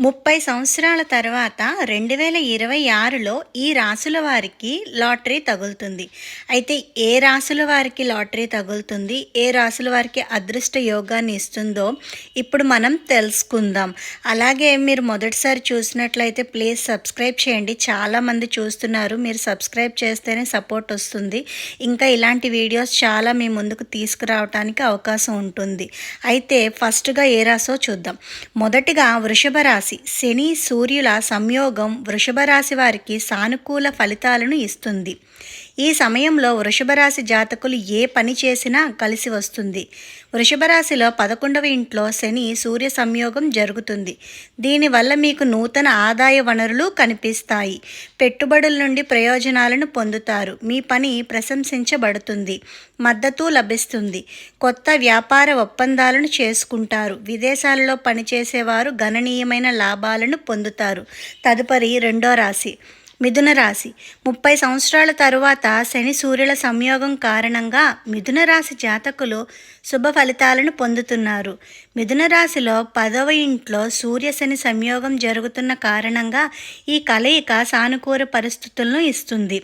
ముప్పై సంవత్సరాల తర్వాత రెండు వేల ఇరవై ఆరులో ఈ రాసుల వారికి లాటరీ తగులుతుంది. అయితే ఏ రాసుల వారికి లాటరీ తగులుతుంది? ఏ రాసుల వారికి అదృష్ట యోగాన్ని ఇస్తుందో ఇప్పుడు మనం తెలుసుకుందాం. అలాగే మీరు మొదటిసారి చూసినట్లయితే ప్లీజ్ సబ్స్క్రైబ్ చేయండి. చాలామంది చూస్తున్నారు. మీరు సబ్స్క్రైబ్ చేస్తేనే సపోర్ట్ వస్తుంది. ఇంకా ఇలాంటి వీడియోస్ చాలా మీ ముందుకు తీసుకురావడానికి అవకాశం ఉంటుంది. అయితే ఫస్ట్గా ఏ రాసో చూద్దాం. మొదటిగా వృషభ రాశి. శని సూర్యుల సంయోగం వృషభ రాశి వారికి సానుకూల ఫలితాలను ఇస్తుంది. ఈ సమయంలో వృషభరాశి జాతకులు ఏ పని చేసినా కలిసి వస్తుంది. వృషభరాశిలో పదకొండవ ఇంట్లో శని సూర్య సంయోగం జరుగుతుంది. దీనివల్ల మీకు నూతన ఆదాయ వనరులు కనిపిస్తాయి. పెట్టుబడుల నుండి ప్రయోజనాలను పొందుతారు. మీ పని ప్రశంసించబడుతుంది. మద్దతు లభిస్తుంది. కొత్త వ్యాపార ఒప్పందాలను చేసుకుంటారు. విదేశాలలో పనిచేసేవారు గణనీయమైన లాభాలను పొందుతారు. తదుపరి రెండో రాశి. మిథున రాశి. ముప్పై సంవత్సరాల తరువాత శని సూర్యుల సంయోగం కారణంగా మిథున రాశి జాతకులు శుభ ఫలితాలను పొందుతున్నారు. మిథున రాశిలో పదవ ఇంట్లో సూర్య శని సంయోగం జరుగుతున్న కారణంగా ఈ కలయిక సానుకూల పరిస్థితులను ఇస్తుంది.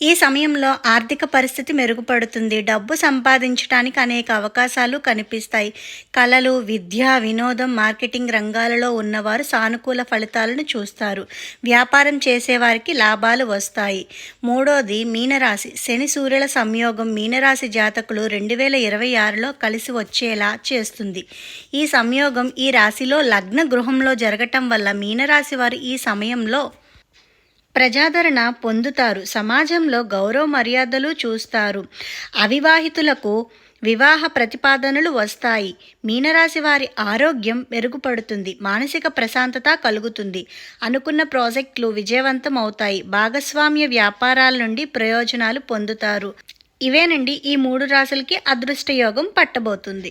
ఈ సమయంలో ఆర్థిక పరిస్థితి మెరుగుపడుతుంది. డబ్బు సంపాదించడానికి అనేక అవకాశాలు కనిపిస్తాయి. కళలు విద్య వినోదం మార్కెటింగ్ రంగాలలో ఉన్నవారు సానుకూల ఫలితాలను చూస్తారు. వ్యాపారం చేసేవారికి లాభాలు వస్తాయి. మూడోది మీనరాశి. శని సూర్యుల సంయోగం మీనరాశి జాతకులు రెండు వేల ఇరవై ఆరులో కలిసి వచ్చేలా చేస్తుంది. ఈ సంయోగం ఈ రాశిలో లగ్న గృహంలో జరగటం వల్ల మీనరాశి వారు ఈ సమయంలో ప్రజాదరణ పొందుతారు. సమాజంలో గౌరవ మర్యాదలు చూస్తారు. అవివాహితులకు వివాహ ప్రతిపాదనలు వస్తాయి. మీనరాశి వారి ఆరోగ్యం మెరుగుపడుతుంది. మానసిక ప్రశాంతత కలుగుతుంది. అనుకున్న ప్రాజెక్టులు విజయవంతం అవుతాయి. భాగస్వామ్య వ్యాపారాల నుండి ప్రయోజనాలు పొందుతారు. ఇవేనండి ఈ మూడు రాశులకి అదృష్ట యోగం పట్టబోతుంది.